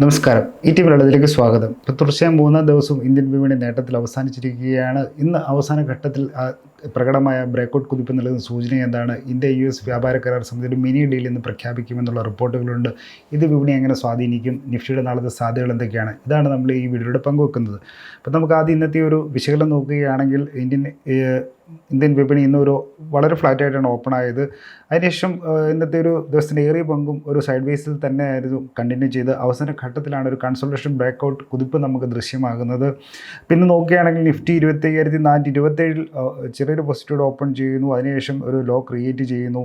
നമസ്കാരം. ഈ ടി വെള്ളത്തിലേക്ക് സ്വാഗതം. തുടർച്ചയായ മൂന്നാം ദിവസവും ഇന്ത്യൻ വിപണി നേട്ടത്തിൽ അവസാനിച്ചിരിക്കുകയാണ്. ഇന്ന് അവസാന ഘട്ടത്തിൽ പ്രകടമായ ബ്രേക്കൗട്ട് കുതിപ്പ് നൽകുന്ന സൂചന എന്താണ്? ഇന്ത്യ യു എസ് വ്യാപാര കരാർ സമിതിയുടെ മിനി ഡീൽ ഇന്ന് പ്രഖ്യാപിക്കുമെന്നുള്ള റിപ്പോർട്ടുകളുണ്ട്. ഇത് വിപണി എങ്ങനെ സ്വാധീനിക്കും? നിഫ്റ്റിയുടെ നാളത്തെ സാധ്യതകൾ എന്തൊക്കെയാണ്? ഇതാണ് നമ്മൾ ഈ വീഡിയോയുടെ പങ്കുവെക്കുന്നത്. അപ്പോൾ നമുക്ക് ആദ്യം ഇന്നത്തെ ഒരു വിശകലനം നോക്കുകയാണെങ്കിൽ ഇന്ത്യൻ ഇന്ത്യൻ വിപണി ഇന്ന് ഒരു വളരെ ഫ്ലാറ്റ് ആയിട്ടാണ് ഓപ്പൺ ആയത് അതിനുശേഷം ഇന്നത്തെ ഒരു ദിവസത്തിന്റെ ഏറിയ പങ്കും ഒരു സൈഡ് വേസിൽ തന്നെ ആയിരുന്നു കണ്ടിന്യൂ ചെയ്ത്. അവസാന ഘട്ടത്തിലാണ് ഒരു കൺസൾട്ടേഷൻ ബ്രേക്കൗട്ട് കുതിപ്പ് നമുക്ക് ദൃശ്യമാകുന്നത്. പിന്നെ നോക്കുകയാണെങ്കിൽ നിഫ്റ്റി ഇരുപത്തി അയ്യായിരത്തി നാനൂറ്റി ഇരുപത്തേഴിൽ ചെറിയൊരു പോസിറ്റീവ് ഓപ്പൺ ചെയ്യുന്നു. അതിനുശേഷം ഒരു ലോ ക്രിയേറ്റ് ചെയ്യുന്നു.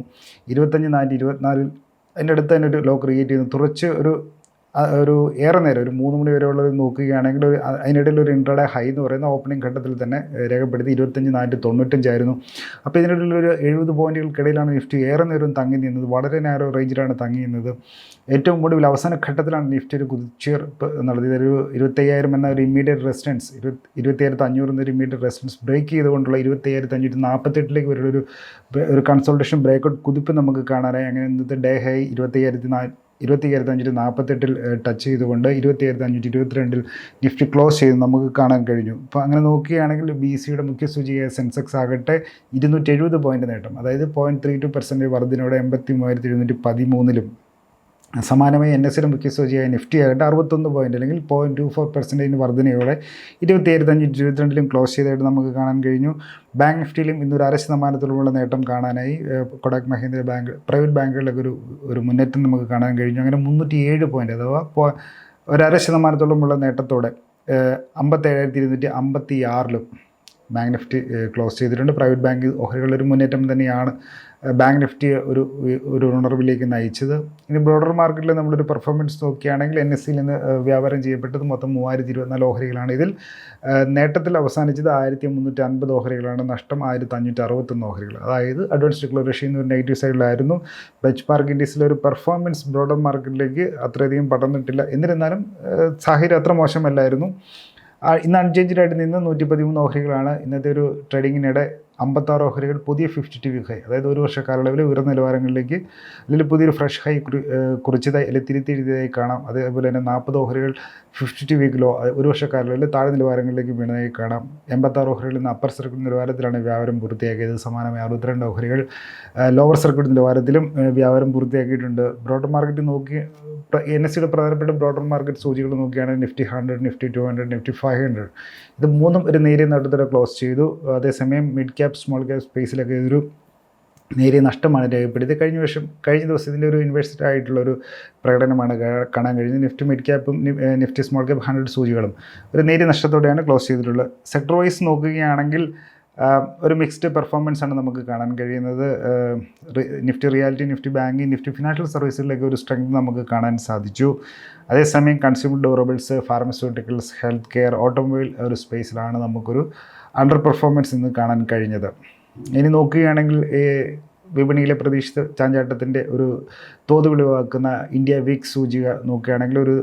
ഇരുപത്തഞ്ച് നാനൂറ്റി ഇരുപത്തിനാലിൽ അതിന്റെ അടുത്ത് തന്നെ ഒരു ലോ ക്രിയേറ്റ് ചെയ്യുന്നു. തുറച്ച് ഒരു ഒരു ഏറെ നേരം ഒരു മൂന്ന് മണി വരെ ഉള്ളത് നോക്കുകയാണെങ്കിൽ ഒരു അതിനിടയിൽ ഒരു ഇൻട്രഡേ ഹൈ എന്ന് പറയുന്ന ഓപ്പണിംഗ് ഘട്ടത്തിൽ തന്നെ രേഖപ്പെടുത്തി ഇരുപത്തഞ്ച് നാനൂറ്റി തൊണ്ണൂറ്റഞ്ചായിരുന്നു അപ്പോൾ ഇതിനിടയിൽ ഒരു എഴുപത് പോയിന്റുകൾക്കിടയിലാണ് നിഫ്റ്റി ഏറെ നേരം തങ്ങി നിന്നത് വളരെ നാരോ റേഞ്ചിലാണ് തങ്ങി നിന്നത്. ഏറ്റവും ഒടുവിൽ അവസാന ഘട്ടത്തിലാണ് നിഫ്റ്റി ഒരു കുതിച്ചുയർപ്പ് നടത്തിയത്. ഒരു ഇരുപത്തയ്യായിരം എന്ന ഒരു ഇമ്മീഡിയറ്റ് റെസിസ്റ്റൻസ് ഇരുപത്തി ഇരുപത്തിയായിരത്തി അഞ്ഞൂറ് എന്നൊരു ഇമ്മീഡിയറ്റ് റെസിസ്റ്റൻസ് ബ്രേക്ക് ചെയ്തുകൊണ്ടുള്ള ഇരുപത്തയ്യായിരത്തി അഞ്ഞൂറ്റി നാൽപ്പത്തെട്ടിലേക്ക് വരുന്ന ഒരു ഒരു കൺസൾട്ടേഷൻ ബ്രേക്കൗട്ട് കുതിപ്പ് നമുക്ക് കാണാനായി. അങ്ങനെ ഇന്നത്തെ ഡേ ഹൈ ഇരുപത്തയ്യായിരത്തി നാ ഇരുപത്തി ഏഴ് അഞ്ഞൂറ്റി നാൽപ്പത്തെട്ടിൽ ടച്ച് ചെയ്തുകൊണ്ട് ഇരുപത്തി ഏഴ് അഞ്ഞൂറ്റി ഇരുപത്തിരണ്ടിൽ നിഫ്റ്റി ക്ലോസ് ചെയ്ത്. നമുക്ക് കാണാൻ കഴിഞ്ഞു. അപ്പോൾ അങ്ങനെ നോക്കുകയാണെങ്കിൽ ബി സിയുടെ മുഖ്യ സൂചികയായ സെൻസെക്സ് ആകട്ടെ ഇരുന്നൂറ്റി എഴുപത് പോയിന്റ് നേട്ടം. അതായത് പോയിന്റ് ത്രീ ടു പെർസെന്റ് വർധനയോടെ എൺപത്തി മൂവായിരത്തി എഴുന്നൂറ്റി പതിമൂന്നിലും സമാനമായി എൻ എസിന്റെ മുഖ്യ സൂചിയായ നിഫ്റ്റി ആകട്ടെ അറുപത്തൊന്ന് പോയിന്റ് അല്ലെങ്കിൽ പോയിന്റ് ടു ഫോർ പെർസെന്റേജിന് വർധനയോടെ ഇരുപത്തി അഞ്ച് ഇരുപത്തിരണ്ടിലും ക്ലോസ് ചെയ്തതായിട്ട് നമുക്ക് കാണാൻ കഴിഞ്ഞു. ബാങ്ക് നിഫ്റ്റിയിലും ഇന്നൊരു അര ശതമാനത്തിലുള്ള നേട്ടം കാണാനായി കൊടാക് മഹീന്ദ്ര ബാങ്ക് പ്രൈവറ്റ് ബാങ്കുകളിലൊക്കെ ഒരു ഒരു മുന്നേറ്റം നമുക്ക് കാണാൻ കഴിഞ്ഞു. അങ്ങനെ മുന്നൂറ്റി ഏഴ് പോയിന്റ് അഥവാ ഒരര ശതമാനത്തോളമുള്ള നേട്ടത്തോടെ അമ്പത്തേഴായിരത്തി ഇരുന്നൂറ്റി അമ്പത്തി ആറിലും ബാങ്ക് നിഫ്റ്റി ക്ലോസ് ചെയ്തിട്ടുണ്ട്. പ്രൈവറ്റ് ബാങ്ക് ഓഹരികളുടെ ഒരു മുന്നേറ്റം തന്നെയാണ് ബാങ്ക് നിഫ്റ്റി ഒരു ഒരു ഉണർവിലേക്ക് നയിച്ചത്. ഇനി ബ്രോഡർ മാർക്കറ്റിൽ നമ്മളൊരു പെർഫോമൻസ് നോക്കുകയാണെങ്കിൽ എൻ എസ് സിയിൽ നിന്ന് വ്യാപാരം ചെയ്യപ്പെട്ടത് മൊത്തം മൂവായിരത്തി ഇരുപത്തിനാല് ഓഹരികളാണ്. ഇതിൽ നേട്ടത്തിൽ അവസാനിച്ചത് ആയിരത്തി മുന്നൂറ്റി അൻപത് ഓഹരികളാണ്. നഷ്ടം ആയിരത്തി അഞ്ഞൂറ്റി അറുപത്തൊന്ന് ഓഹരികൾ അതായത് അഡ്വാൻസ് ഡിക്ലറേഷൻ എന്നൊരു നെഗറ്റീവ് സൈഡിലായിരുന്നു ബെച്ച് മാർക്ക് ഇൻഡീസിലെ ഒരു പെർഫോമൻസ് ബ്രോഡർ മാർക്കറ്റിലേക്ക് അത്രയധികം പടർന്നിട്ടില്ല. എന്നിരുന്നാലും സാഹചര്യം അത്ര മോശമല്ലായിരുന്നു. ഇന്ന് അൺചേഞ്ച്ഡ് ആയിട്ട് നിന്ന് നൂറ്റി പതിമൂന്ന് ഓഹരികളാണ് ഇന്നത്തെ ഒരു ട്രേഡിങ്ങിനിടെ അമ്പത്താറ് ഓഹരികൾ പുതിയ ഫിഫ്റ്റി ടു ഹൈ. അതായത് ഒരു വർഷ കാലയളവിൽ ഉയർന്ന നിലവാരങ്ങളിലേക്ക് അല്ലെങ്കിൽ പുതിയൊരു ഫ്രഷ് ഹൈ കുറി കുറിച്ചതായി അല്ലെങ്കിൽ തിരുത്തിയെഴുതിയതായി കാണാം. അതേപോലെ തന്നെ നാൽപ്പത് ഓഹരികൾ ഫിഫ്റ്റി ടു വീക്കിലോ ഒരു വർഷ കാലയളവിൽ താഴെ നിലവാരങ്ങളിലേക്ക് വീണതായി കാണാം. എൺപത്താറ് ഓഹരികളിൽ നിന്ന് അപ്പർ സർക്കിൾ നിലവാരത്തിലാണ് വ്യാപാരം പൂർത്തിയാക്കിയത്. സമാനമായി അറുപത്തിരണ്ട് ഓഹരികൾ ലോവർ സർക്കിൾ നിലവാരത്തിലും വ്യാപാരം പൂർത്തിയാക്കിയിട്ടുണ്ട്. ബ്രോഡർ മാർക്കറ്റ് നോക്കി എൻ എസ് സിയുടെ പ്രധാനപ്പെട്ട ബ്രോഡർ മാർക്കറ്റ് സൂചികൾ നോക്കുകയാണെങ്കിൽ nifty hundred nifty two hundred nifty five hundred ഇത് മൂന്നും ഒരു നേരിയ നേട്ടത്തോടെ ക്ലോസ് ചെയ്തു. അതേസമയം മിഡ് ക്യാപ് സ്മോൾ ക്യാപ് സ്പേസിലൊക്കെ ഇതൊരു നേരിയ നഷ്ടമാണ് രേഖപ്പെടുത്തി കഴിഞ്ഞ വർഷം കഴിഞ്ഞ ദിവസം ഇതിന്റെ ഒരു ഇൻവെസ്റ്റഡ് ആയിട്ടുള്ള ഒരു പ്രകടനമാണ് കാണാൻ കഴിഞ്ഞത്. നിഫ്റ്റി മിഡ് ക്യാപ്പും നിഫ്റ്റി സ്മോൾ ക്യാപ്പ് ഹൺഡ്രഡ് സൂചികളും. ഒരു നേരിയ നഷ്ടത്തോടെയാണ് ക്ലോസ് ചെയ്തിട്ടുള്ളത്. സെക്ടർ വൈസ് നോക്കുകയാണെങ്കിൽ ഒരു മിക്സ്ഡ് പെർഫോമൻസ് ആണ് നമുക്ക് കാണാൻ കഴിയുന്നത്. Nifty realty nifty banking nifty financial സർവീസിലേക്ക് ഒരു സ്ട്രെങ്ത് നമുക്ക് കാണാൻ സാധിച്ചു. അതേസമയം consumer durables pharmaceuticals health care automobile ഒരു സ്പേസിലാണ് നമുക്കൊരു അണ്ടർ പെർഫോമൻസ് ഇന്ന് കാണാൻ കഴിഞ്ഞത്. ഇനി നോക്കുകയാണെങ്കിൽ വിപണിയിലെ പ്രതീക്ഷിത ചാഞ്ചാട്ടത്തിന്റെ ഒരു തോത് വെളിവാക്കുന്ന ഇന്ത്യ വീക്ക് സൂചിക നോക്കുകയാണെങ്കിൽ ഒരു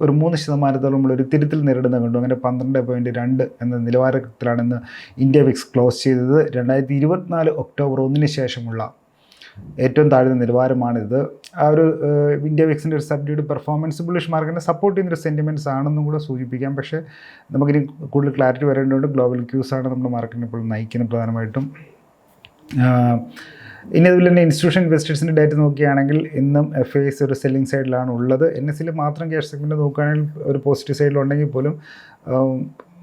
ഒരു മൂന്ന് ശതമാനത്തോളമുള്ള ഒരു തിരുത്തിൽ നേരിടുന്ന കണ്ടു. അങ്ങനെ പന്ത്രണ്ട് പോയിന്റ് രണ്ട് എന്ന നിലവാരത്തിലാണ് ഇന്ന് ഇന്ത്യ വിക്സ് ക്ലോസ് ചെയ്തത്. രണ്ടായിരത്തി ഇരുപത്തിനാല് ഒക്ടോബർ ഒന്നിന് ശേഷമുള്ള ഏറ്റവും താഴ്ന്ന നിലവാരമാണിത്. ആ ഒരു ഇന്ത്യ വിക്സിന്റെ ഒരു സബ്ഡ്യൂഡ് പെർഫോമൻസ് ബുള്ളിഷ് മാർക്കറ്റിനെ സപ്പോർട്ട് ചെയ്യുന്ന ഒരു സെന്റിമെന്റ്സ് ആണെന്നും കൂടെ സൂചിപ്പിക്കാം. പക്ഷേ നമുക്കിനി കൂടുതൽ ക്ലാരിറ്റി വരേണ്ടതുകൊണ്ട് ഗ്ലോബൽ ക്യൂസാണ് നമ്മുടെ മാർക്കറ്റിനെ ഇപ്പോൾ നയിക്കുന്നത് പ്രധാനമായിട്ടും. ഇനി അതുപോലെ തന്നെ ഇൻസ്റ്റിറ്റ്യൂഷൻ ഇൻവെസ്റ്റേഴ്സിന്റെ ഡേറ്റ് നോക്കുകയാണെങ്കിൽ ഇന്നും എഫ് ഐസ് ഒരു സെല്ലിംഗ് സൈഡിലാണ് ഉള്ളത്. എൻ എസിൽ മാത്രം ക്യാഷ് സെഗ്മെന്റ് നോക്കുകയാണെങ്കിൽ ഒരു പോസിറ്റീവ് സൈഡിലുണ്ടെങ്കിൽ പോലും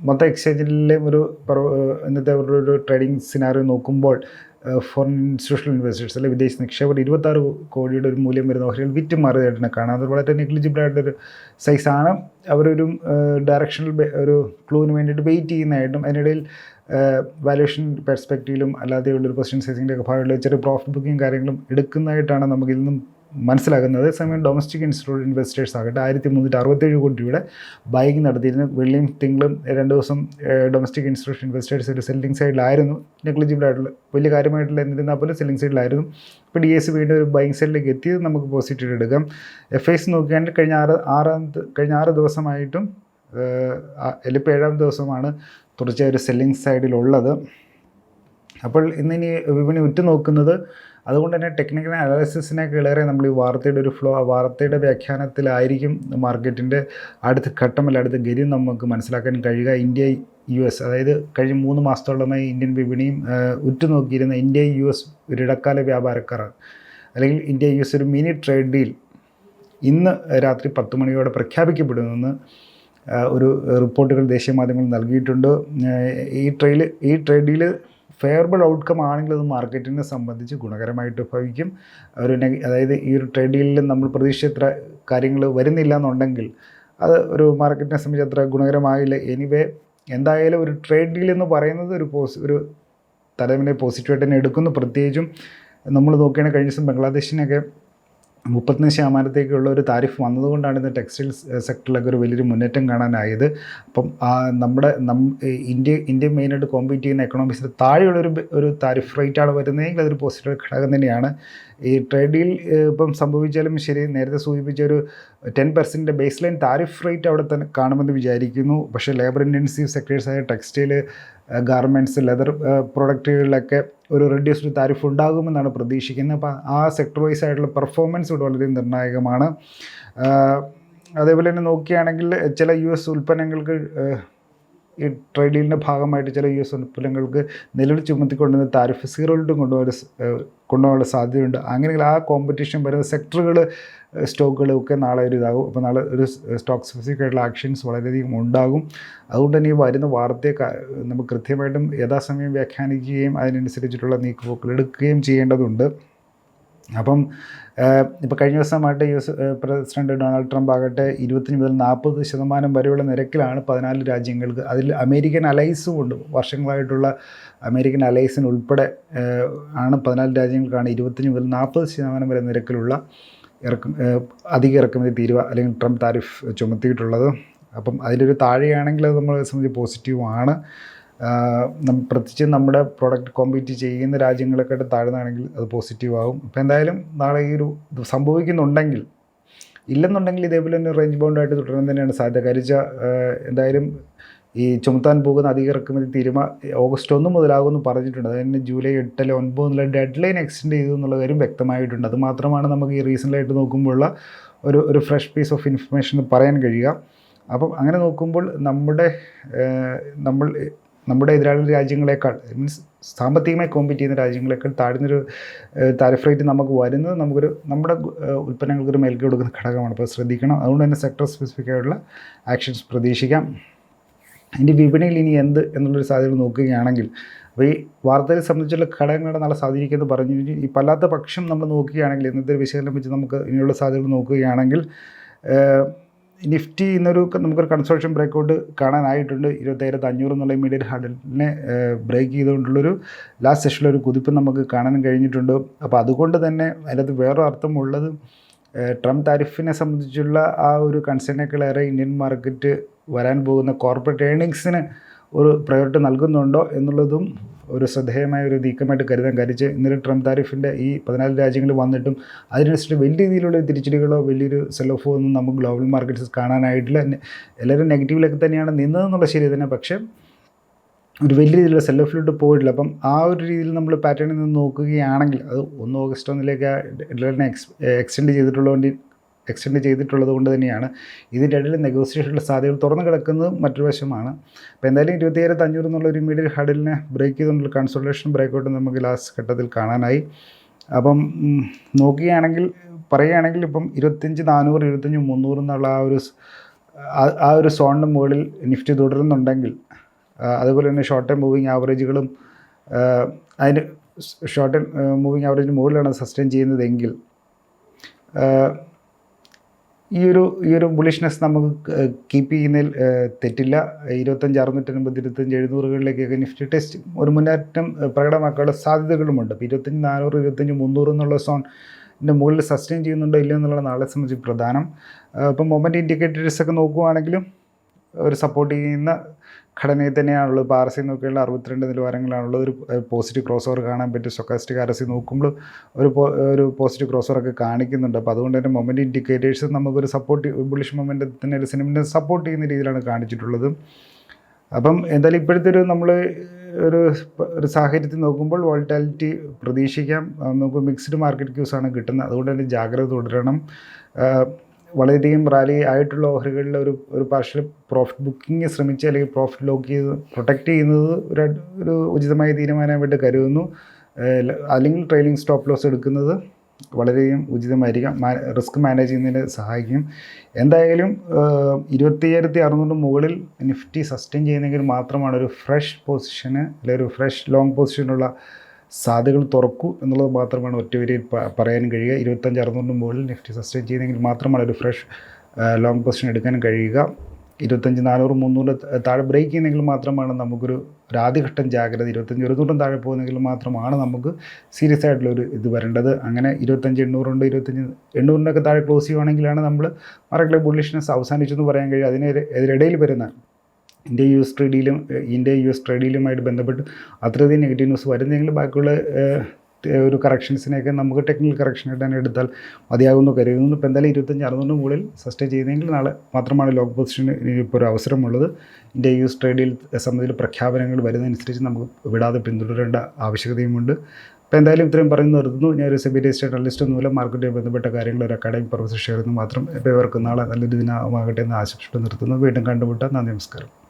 മൊത്തം എക്സ്ചേഞ്ചിലെയും ഒരു ഇന്നത്തെ ഒരു ട്രേഡിംഗ് സിനാറിയോ നോക്കുമ്പോൾ ഫോറിൻ ഇൻസ്റ്റിറ്റ്യൂഷണൽ ഇൻവെസ്റ്റേഴ്സ് അല്ലെങ്കിൽ വിദേശ നിക്ഷേപകർ ഇരുപത്താറ് കോടിയുടെ ഒരു മൂല്യം വരുന്ന ഓഹരികൾ വിറ്റ് മാറിയതായിട്ടാണ് കാണാം അത് വളരെ നെഗ്ലിജിബിൾ ആയിട്ടൊരു സൈസാണ് അവരൊരു ഡയറക്ഷണൽ ഒരു ക്ലൂവിന് വേണ്ടിയിട്ട് വെയിറ്റ് ചെയ്യുന്നതായിട്ടും അതിനിടയിൽ വാല്യുവേഷൻ പെർസ്പെക്റ്റീവിലും അല്ലാതെയുള്ളൊരു പൊസിഷൻ സൈസിന്റെ ഒക്കെ ഭാഗമുള്ള ചെറിയ പ്രോഫിറ്റ് ബുക്കിംഗ് കാര്യങ്ങളും എടുക്കുന്നതായിട്ടാണ് നമുക്ക് ഇതിൽ നിന്നും മനസ്സിലാക്കുന്നത് അതേസമയം ഡൊമസ്റ്റിക് ഇൻസ്റ്റിറ്റ്യൂട്ട് ഇൻവെസ്റ്റേഴ്സ് ആകട്ടെ ആയിരത്തി മുന്നൂറ്റി അറുപത്തേഴ് കോടി രൂപയുടെ ബൈങ് നടത്തിയിരുന്നു. വെള്ളിയും തിങ്കളും രണ്ട് ദിവസം ഡൊമസ്റ്റിക് ഇൻസ്റ്റിറ്റ്യൂഷൻ ഇൻവെസ്റ്റേഴ്സ് ഒരു സെല്ലിംഗ് സൈഡിലായിരുന്നു നെഗ്ലിജിബിൾ ആയിട്ടുള്ള വലിയ കാര്യമായിട്ടുള്ള എന്നിരുന്നാൽ പോലും സെല്ലിംഗ് സൈഡിലായിരുന്നു ഇപ്പോൾ ഡി എസ് വീണ്ടും ഒരു ബൈങ് സൈഡിലേക്ക് എത്തിയത് നമുക്ക് പോസിറ്റീവ് എടുക്കാം. എഫ് ഐസ് നോക്കുകയാണെങ്കിൽ കഴിഞ്ഞ ആറ് ആറാം കഴിഞ്ഞ ആറ് ദിവസമായിട്ടും എലിപ്പോൾ ഏഴാം ദിവസമാണ് തുടർച്ചയായ ഒരു സെല്ലിംഗ് സൈഡിലുള്ളത് അപ്പോൾ ഇന്നിനി വിപണി ഉറ്റുനോക്കുന്നത് അതുകൊണ്ട് തന്നെ ടെക്നിക്കൽ അനാലിസിസിനേക്കാളേറെ നമ്മൾ ഈ വാർത്തയുടെ ഒരു ഫ്ലോ വാർത്തയുടെ വ്യാഖ്യാനത്തിലായിരിക്കും മാർക്കറ്റിന്റെ അടുത്ത ഘട്ടം അല്ല അടുത്ത ഗതി നമുക്ക് മനസ്സിലാക്കാൻ കഴിയുക. ഇന്ത്യ യു എസ് അതായത് കഴിഞ്ഞ മൂന്ന് മാസത്തോളമായി ഇന്ത്യൻ വിപണിയും ഉറ്റുനോക്കിയിരുന്ന ഇന്ത്യ യു എസ് ഒരു ഇടക്കാല വ്യാപാരക്കാർ അല്ലെങ്കിൽ ഇന്ത്യ യു എസ് ഒരു മിനി ട്രേഡ് ഡീൽ ഇന്ന് രാത്രി പത്ത് മണിയോടെ പ്രഖ്യാപിക്കപ്പെടുമെന്ന് ഒരു റിപ്പോർട്ടുകൾ ദേശീയ മാധ്യമങ്ങൾ നൽകിയിട്ടുണ്ട്. ഈ ട്രെയിൽ ഈ ട്രേഡിൽ ഡീൽ ഫെയർബിൾ ഔട്ട്കം ആണെങ്കിൽ അത് മാർക്കറ്റിനെ സംബന്ധിച്ച് ഗുണകരമായിട്ട് ഭവിക്കും ഒരു അതായത് ഈ ഒരു ട്രേഡ് ഡീലിൽ നമ്മൾ പ്രതീക്ഷിച്ച കാര്യങ്ങൾ വരുന്നില്ല എന്നുണ്ടെങ്കിൽ അത് ഒരു മാർക്കറ്റിനെ സംബന്ധിച്ച് അത്ര ഗുണകരമാകില്ല എനിവേ എന്തായാലും ഒരു ട്രേഡ് ഡീൽ എന്ന് പറയുന്നത് ഒരു പോസ് ഒരു തലവിനെ പോസിറ്റീവായിട്ട് തന്നെ എടുക്കുന്നു. പ്രത്യേകിച്ചും നമ്മൾ നോക്കുകയാണെങ്കിൽ കഴിഞ്ഞ ദിവസം ബംഗ്ലാദേശിനൊക്കെ മുപ്പത്തഞ്ച് ശതമാനത്തേക്കുള്ള ഒരു താരിഫ് വന്നതുകൊണ്ടാണ് ഇന്ന് ടെക്സ്റ്റൈൽ സെക്ടറിലൊക്കെ ഒരു വലിയൊരു മുന്നേറ്റം കാണാനായത്. അപ്പം നമ്മുടെ നം ഇന്ത്യ ഇന്ത്യ മെയിനായിട്ട് കോമ്പീറ്റ് ചെയ്യുന്ന എക്കണോമിക്സിന് താഴെയുള്ള ഒരു ഒരു താരിഫ് റേറ്റാണ് വരുന്നതെങ്കിൽ അതൊരു പോസിറ്റീവ് ഘടകം തന്നെയാണ്. ഈ ട്രേഡ് ഡീൽ ഇപ്പം സംഭവിച്ചാലും ശരി നേരത്തെ സൂചിപ്പിച്ച ഒരു ten percent base line tariff rate അവിടെ തന്നെ കാണുമെന്ന് വിചാരിക്കുന്നു. പക്ഷേ ലേബർ ഇന്റൻസീവ് സെക്ടേഴ്സായ ടെക്സ്റ്റൈൽ ഗാർമെന്റ്സ് ലെതർ പ്രോഡക്റ്റുകളിലൊക്കെ ഒരു റെഡ്യൂസ്ഡ് താരിഫ് ഉണ്ടാകുമെന്നാണ് പ്രതീക്ഷിക്കുന്നത്. അപ്പോൾ ആ സെക്ടർ വൈസ് ആയിട്ടുള്ള പെർഫോമൻസ് ഇവിടെ വളരെ നിർണായകമാണ്. അതേപോലെ തന്നെ നോക്കുകയാണെങ്കിൽ ചില യു എസ് ഉൽപ്പന്നങ്ങൾക്ക് ഈ ട്രേഡ് ഡീലിന്റെ ഭാഗമായിട്ട് ചില യു എസ് ഉൽപ്പന്നങ്ങൾക്ക് നിലവിൽ ചുമത്തിക്കൊണ്ടുവന്ന താരിഫ് സീറോയിലോട്ടും കൊണ്ടുപോകാൻ കൊണ്ടുപോകാനുള്ള സാധ്യതയുണ്ട്. അങ്ങനെയെങ്കിൽ ആ കോമ്പറ്റീഷൻ വരുന്ന സെക്ടറുകൾ സ്റ്റോക്കുകളൊക്കെ നാളെ ഒരു ഇതാകും. അപ്പോൾ നാളെ ഒരു സ്റ്റോക്ക് സ്പെസിഫിക് ആയിട്ടുള്ള ആക്ഷൻസ് വളരെയധികം ഉണ്ടാകും. അതുകൊണ്ട് തന്നെ ഈ വരുന്ന വാർത്തയെ നമുക്ക് കൃത്യമായിട്ടും യഥാസമയം വ്യാഖ്യാനിക്കുകയും അതിനനുസരിച്ചിട്ടുള്ള നീക്കുപോക്കുകൾ എടുക്കുകയും ചെയ്യേണ്ടതുണ്ട്. അപ്പം ഇപ്പോൾ കഴിഞ്ഞ ദിവസമായിട്ട് U S president Donald Trump ആകട്ടെ ഇരുപത്തിന് മുതൽ നാൽപ്പത് ശതമാനം വരെയുള്ള നിരക്കിലാണ് പതിനാല് രാജ്യങ്ങൾക്ക് അതിൽ അമേരിക്കൻ അലൈസും ഉണ്ട്. വർഷങ്ങളായിട്ടുള്ള അമേരിക്കൻ അലൈസിന് ഉൾപ്പെടെ ആണ് പതിനാല് രാജ്യങ്ങൾക്കാണ് ഇരുപത്തഞ്ച് മുതൽ നാൽപ്പത് ശതമാനം വരെ നിരക്കിലുള്ള ഇറക്കും അധിക ഇറക്കുമതി തീരുവ അല്ലെങ്കിൽ ട്രംപ് താരിഫ് ചുമത്തിയിട്ടുള്ളത്. അപ്പം അതിലൊരു താഴെയാണെങ്കിൽ അത് നമ്മളെ സംബന്ധിച്ച് പോസിറ്റീവാണ്. പ്രത്യേകിച്ച് നമ്മുടെ പ്രോഡക്റ്റ് കോമ്പീറ്റ് ചെയ്യുന്ന രാജ്യങ്ങളൊക്കെ താഴ്ന്നാണെങ്കിൽ അത് പോസിറ്റീവ് ആകും അപ്പോൾ എന്തായാലും നാളെ ഈ ഒരു ഇത് സംഭവിക്കുന്നുണ്ടെങ്കിൽ ഇല്ലെന്നുണ്ടെങ്കിൽ ഇതേപോലെ തന്നെ റേഞ്ച് ബൗണ്ടായിട്ട് തുടരാൻ തന്നെയാണ് സാധ്യത. കരിച്ച എന്തായാലും ഈ ചുമത്താൻ പോകുന്ന അധിക ഇറക്കുമതി തീരുമാ ഓഗസ്റ്റ് ഒന്ന് മുതലാകുമെന്ന് പറഞ്ഞിട്ടുണ്ട്. അതിന് ജൂലൈ എട്ടിലെ ഒൻപത് എന്നുള്ള ഡെഡ് ലൈൻ എക്സ്റ്റെൻഡ് ചെയ്തു എന്നുള്ള കാര്യം വ്യക്തമായിട്ടുണ്ട്. അത് മാത്രമാണ് നമുക്ക് ഈ റീസെന്റായിട്ട് നോക്കുമ്പോഴുള്ള ഒരു ഒരു ഫ്രഷ് പീസ് ഓഫ് ഇൻഫർമേഷൻ പറയാൻ കഴിയുക. അപ്പം അങ്ങനെ നോക്കുമ്പോൾ നമ്മുടെ നമ്മൾ നമ്മുടെ എതിരാളി രാജ്യങ്ങളെക്കാൾ മീൻസ് സാമ്പത്തികമായി കോമ്പീറ്റ് ചെയ്യുന്ന രാജ്യങ്ങളെക്കാൾ താഴ്ന്നൊരു താരഫ് റേറ്റ് നമുക്ക് വരുന്നത് നമുക്കൊരു നമ്മുടെ ഉൽപ്പന്നങ്ങൾക്കൊരു മേൽക്കി കൊടുക്കുന്ന ഘടകമാണ്. അപ്പോൾ ശ്രദ്ധിക്കണം. അതുകൊണ്ട് തന്നെ സെക്ടർ സ്പെസിഫിക് ആയിട്ടുള്ള ആക്ഷൻസ് പ്രതീക്ഷിക്കാം. ഇനി വിപണിയിൽ ഇനി എന്ത് എന്നുള്ളൊരു സാധ്യത നോക്കുകയാണെങ്കിൽ അപ്പോൾ ഈ വാർത്തയെ സംബന്ധിച്ചുള്ള ഘടകങ്ങളുടെ നല്ല സ്വാധീനിക്കുന്നത് പറഞ്ഞു ഈ പല്ലാത്ത പക്ഷം നമ്മൾ നോക്കുകയാണെങ്കിൽ ഇന്നത്തെ വിശകലനം വെച്ച് നമുക്ക് ഇനിയുള്ള സാധ്യതകൾ നോക്കുകയാണെങ്കിൽ നിഫ്റ്റി ഇന്നൊരു നമുക്കൊരു കൺസോൾഷൻ ബ്രേക്കൗട്ട് കാണാനായിട്ടുണ്ട്. ഇരുപത്തേഴായിരത്തി അഞ്ഞൂറ് എന്നുള്ള ഇമീഡിയറ്റ് ഹാർഡിനെ ബ്രേക്ക് ചെയ്തുകൊണ്ടുള്ളൊരു ലാസ്റ്റ് സെഷനിലൊരു കുതിപ്പ് നമുക്ക് കാണാൻ കഴിഞ്ഞിട്ടുണ്ട്. അപ്പോൾ അതുകൊണ്ട് തന്നെ അതിനകത്ത് വേറൊരു അർത്ഥമുള്ളത് ട്രംപ് താരിഫിനെ സംബന്ധിച്ചുള്ള ആ ഒരു കൺസേണിനേക്കാളേറെ ഇന്ത്യൻ മാർക്കറ്റ് വരാൻ പോകുന്ന കോർപ്പറേറ്റ് ഏണിങ്സിന് ഒരു പ്രയോറിറ്റി നൽകുന്നുണ്ടോ എന്നുള്ളതും ഒരു ശ്രദ്ധേയമായ ഒരു നീക്കമായിട്ട് കരുതാൻ കരിച്ച് ഇന്നലെ ട്രംപ് താരിഫിന്റെ ഈ പതിനാല് രാജ്യങ്ങളിൽ വന്നിട്ടും അതിനനുസരിച്ച് വലിയ രീതിയിലുള്ള തിരിച്ചടികളോ വലിയൊരു സെൽ ഓഫോ ഒന്നും നമുക്ക് ഗ്ലോബൽ മാർക്കറ്റ്സ് കാണാനായിട്ടില്ല. എല്ലാവരും നെഗറ്റീവിലൊക്കെ തന്നെയാണ് നിന്നതെന്നുള്ള ശരി തന്നെ. പക്ഷേ ഒരു വലിയ രീതിയിലുള്ള സെൽ പോയിട്ടില്ല. അപ്പം ആ ഒരു രീതിയിൽ നമ്മൾ പാറ്റേണിൽ നിന്ന് നോക്കുകയാണെങ്കിൽ അത് ഒന്ന് ഓഗസ്റ്റ് ഒന്നിലേക്ക് ഡെഡ്ലൈനെ എക്സ് എക്സ്റ്റെൻഡ് ചെയ്തിട്ടുള്ളതുകൊണ്ട് എക്സ്റ്റെൻഡ് ചെയ്തിട്ടുള്ളത് കൊണ്ട് തന്നെയാണ്. ഇതിന്റെ ഇടയിൽ നെഗോസിയേഷനുള്ള സാധ്യതകൾ തുറന്നു കിടക്കുന്നത് മറ്റൊരു വശമാണ്. അപ്പോൾ എന്തായാലും ഇരുപത്തിയേഴായിരത്തി അഞ്ഞൂറ് എന്നുള്ള ഒരു ഇമീഡിയറ്റ് ഹഡിലിനെ ബ്രേക്ക് ചെയ്തുകൊണ്ടുള്ള കൺസൾട്ടേഷൻ ബ്രേക്കൗട്ട് നമുക്ക് ലാസ്റ്റ് ഘട്ടത്തിൽ കാണാനായി. അപ്പം നോക്കുകയാണെങ്കിൽ പറയുകയാണെങ്കിൽ ഇപ്പം ഇരുപത്തഞ്ച് നാനൂറ് ഇരുപത്തഞ്ച് മുന്നൂറ് എന്നുള്ള ആ ഒരു ആ- ഒരു സോണിന് മുകളിൽ നിഫ്റ്റി തുടരുന്നുണ്ടെങ്കിൽ അതുപോലെ തന്നെ ഷോർട്ട് ടൈം മൂവിങ് ആവറേജുകളും അതിന് ഷോർട്ട് ടൈം മൂവിങ് ആവറേജിന് മുകളിലാണ് സസ്റ്റെയിൻ ചെയ്യുന്നതെങ്കിൽ ഈ ഒരു ഈ ഒരു ബുളിഷ്നെസ് നമുക്ക് കീപ്പ് ചെയ്യുന്നതിൽ തെറ്റില്ല. ഇരുപത്തഞ്ച് അറുന്നൂറ്റൻപത് ഇരുപത്തഞ്ച് എഴുന്നൂറുകളിലേക്കൊക്കെ നിഫ്റ്റി ടെസ്റ്റ് ഒരു മുന്നേറ്റം പ്രകടമാക്കാനുള്ള സാധ്യതകളുമുണ്ട്. അപ്പോൾ ഇരുപത്തഞ്ച് നാനൂറ് ഇരുപത്തഞ്ച് മുന്നൂറ് എന്നുള്ള സോൺ എന്റെ മുകളിൽ സസ്റ്റെയിൻ ചെയ്യുന്നുണ്ടോ ഇല്ലയോ എന്നുള്ളത് നാളെ സംബന്ധിച്ച് പ്രധാനം. ഇപ്പം മൊമെന്റ് ഇൻഡിക്കേറ്റേഴ്സൊക്കെ നോക്കുവാണെങ്കിലും ഒരു സപ്പോർട്ട് ചെയ്യുന്ന ഘടനയിൽ തന്നെയാണുള്ളത്. ഇപ്പോൾ ആർ സി നോക്കിയുള്ള അറുപത്തിരണ്ട് നിലവാരങ്ങളാണുള്ളത്. ഒരു പോസിറ്റീവ് ക്രോസ് ഓവർ കാണാൻ പറ്റും സൊക്കാസ്റ്റിക് ആർ സി നോക്കുമ്പോൾ ഒരു ഒരു പോസിറ്റീവ് ക്രോസ് ഓവർ ഒക്കെ കാണിക്കുന്നുണ്ട്. അപ്പോൾ അതുകൊണ്ട് തന്നെ മൊമെന്റ് ഇൻഡിക്കേറ്റേഴ്സ് നമുക്കൊരു സപ്പോർട്ട് ബുള്ളിഷ് തന്നെ ഒരു സിനിമയെ സപ്പോർട്ട് ചെയ്യുന്ന രീതിയിലാണ് കാണിച്ചിട്ടുള്ളത്. അപ്പം എന്തായാലും ഇപ്പോഴത്തെ ഒരു നമ്മൾ ഒരു ഒരു സാഹചര്യത്തിൽ നോക്കുമ്പോൾ വോൾട്ടാലിറ്റി പ്രതീക്ഷിക്കാം. നമുക്ക് മിക്സ്ഡ് മാർക്കറ്റ് ക്യൂസാണ് കിട്ടുന്നത്. അതുകൊണ്ട് തന്നെ ജാഗ്രത തുടരണം. വളരെയധികം റാലി ആയിട്ടുള്ള ഓഹരികളിൽ ഒരു ഒരു പാർഷ്യൽ പ്രോഫിറ്റ് ബുക്കിംഗ് ശ്രമിച്ച് അല്ലെങ്കിൽ പ്രോഫിറ്റ് ലോക്ക് ചെയ്ത് പ്രൊട്ടക്റ്റ് ചെയ്യുന്നത് ഒരു ഒരു ഉചിതമായ തീരുമാനമായിട്ട് കരുതുന്നു. അല്ലെങ്കിൽ ട്രെയിലിംഗ് സ്റ്റോപ്പ് ലോസ് എടുക്കുന്നത് വളരെയധികം ഉചിതമായിരിക്കാം. റിസ്ക് മാനേജ് ചെയ്യുന്നതിന് സഹായിക്കും. എന്തായാലും ഇരുപത്തയ്യായിരത്തി അറുന്നൂറ് മുകളിൽ നിഫ്റ്റി സസ്റ്റെയിൻ ചെയ്യുന്നെങ്കിൽ മാത്രമാണ് ഒരു ഫ്രഷ് പൊസിഷന് അല്ലെങ്കിൽ ഒരു ഫ്രഷ് ലോങ് പൊസിഷനുള്ള സാധ്യതകൾ തുറക്കൂ എന്നുള്ളത് മാത്രമാണ് ഒറ്റ പറയാൻ കഴിയുക. ഇരുപത്തഞ്ച് അറുന്നൂറിന് മുകളിൽ നിഫ്റ്റി സസ്റ്റെയിൻ ചെയ്തെങ്കിൽ മാത്രമാണ് ഒരു ഫ്രഷ് ലോങ് പൊസിഷൻ എടുക്കാൻ കഴിയുക. ഇരുപത്തഞ്ച് നാനൂറ് മുന്നൂറ് താഴെ ബ്രേക്ക് ചെയ്യുന്നെങ്കിൽ മാത്രമാണ് നമുക്കൊരു ഒരു ആദ്യഘട്ടം ജാഗ്രത. ഇരുപത്തഞ്ച് ഒരുന്നൂറും താഴെ പോകുന്നെങ്കിൽ മാത്രമാണ് നമുക്ക് സീരിയസ് ആയിട്ടുള്ള ഒരു ഇത് വരേണ്ടത്. അങ്ങനെ ഇരുപത്തഞ്ച് എണ്ണൂറുണ്ട് ഇരുപത്തഞ്ച് എണ്ണൂറിന്റെയൊക്കെ താഴെ ക്ലോസ് ചെയ്യുവാണെങ്കിലാണ് നമ്മൾ മാർക്കറ്റിലെ ബുള്ളിഷ്നെസ് അവസാനിച്ചു എന്ന് പറയാൻ കഴിയും അതിന് ഇതിനിടയിൽ വരുന്ന ഇന്ത്യ യു എസ് ട്രേഡിലും ഇന്ത്യ യു എസ് ട്രേഡിലുമായിട്ട് ബന്ധപ്പെട്ട് അത്രയധികം നെഗറ്റീവ് ന്യൂസ് വരുന്നെങ്കിൽ ബാക്കിയുള്ള ഒരു കറക്ഷൻസിനെയൊക്കെ നമുക്ക് ടെക്നിക്കൽ കറക്ഷനായിട്ട് തന്നെ എടുത്താൽ മതിയാകുമെന്ന് കരുതുന്നു. ഇപ്പോൾ എന്തായാലും ഇരുപത്തഞ്ച് അറുന്നൂറിന് മുകളിൽ സസ്റ്റെയിൻ ചെയ്യുന്നെങ്കിൽ നാളെ മാത്രമാണ് ലോങ് പൊസിഷന് ഇപ്പോൾ ഒരു അവസരമുള്ളത്. ഇന്ത്യ യു എസ് ട്രേഡിൽ സംബന്ധിച്ച് പ്രഖ്യാപനങ്ങൾ വരുന്നതനുസരിച്ച് നമുക്ക് വിടാതെ പിന്തുടരേണ്ട ആവശ്യകതയുമുണ്ട്. അപ്പോൾ എന്തായാലും ഇത്രയും പറഞ്ഞു നിർത്തുന്നു. ഞാൻ ഒരു സെബി രജിസ്റ്റേഡ് അനലിസ്റ്റ് ഒന്നുമില്ല. മാർക്കറ്റുമായി ബന്ധപ്പെട്ട കാര്യങ്ങൾ ഒരു അക്കാഡമിക് പർപ്പസ് ഷെയർ ചെയ്യുന്നു മാത്രം. ഇപ്പോൾ ഇവർക്ക് നാളെ നല്ലൊരു ദിനമാകട്ടെ എന്ന് ആശംസിച്ചിട്ട് നിർത്തുന്നു. വീണ്ടും കണ്ടുമുട്ടാം. നന്ദി നമസ്കാരം.